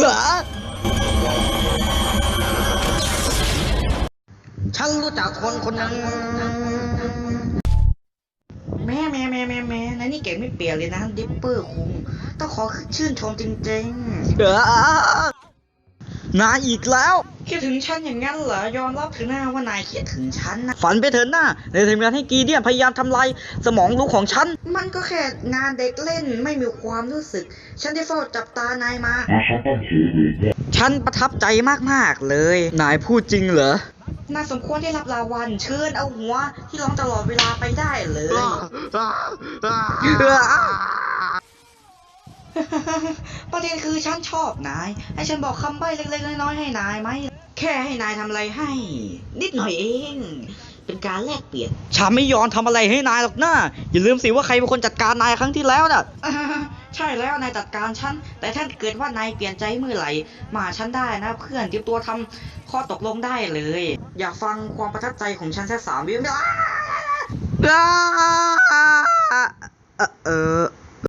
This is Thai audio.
ฮะฉันรู้จักคนคนนึ่งแม่แม่แม่แม่แม่นนี่เก่งไม่เปลี่ยนเลยนะดิปเปอร์คุงต้องขอชื่นชมจริงๆเออนาอีกแล้ว คิดถึงฉันอย่างนั้นเหรอยอมรับถือหน้าว่านายคิดถึงฉันนะฝันไปเถิะหน้าในทีมงานให้กีเดียนพยายามทำลายสมองลูกของฉัน มันก็แค่งานเด็กเล่นไม่มีความรู้สึก ฉันได้เฝ้าจับตานายมา ฉันประทับใจมากๆเลย นายพูดจริงเหรอนายสมควรได้รับราวัลเชิญเอาหัวที่ร้องตลอดเวลาไปได้เลยประเด็นคือฉันชอบนาย ให้ฉันบอกคำใบ้เล็กๆน้อยๆให้นายไหม แค่ให้นายทำอะไรให้ นิดหน่อยเอง เป็นการแลกเปลี่ยน ฉันไม่ยอมทำอะไรให้นายหรอกนะอย่าลืมสิว่าใครเป็นคนจัดการนายครั้งที่แล้วน่ะใช่แล้วนายจัดการฉัน แต่ถ้าเกิดว่านายเปลี่ยนใจเมื่อไหร่มาฉันได้นะเพื่อนเตรียมตัวทำข้อตกลงได้เลย อยากฟังความประทับใจของฉันแค่สามวิอ้าอ้า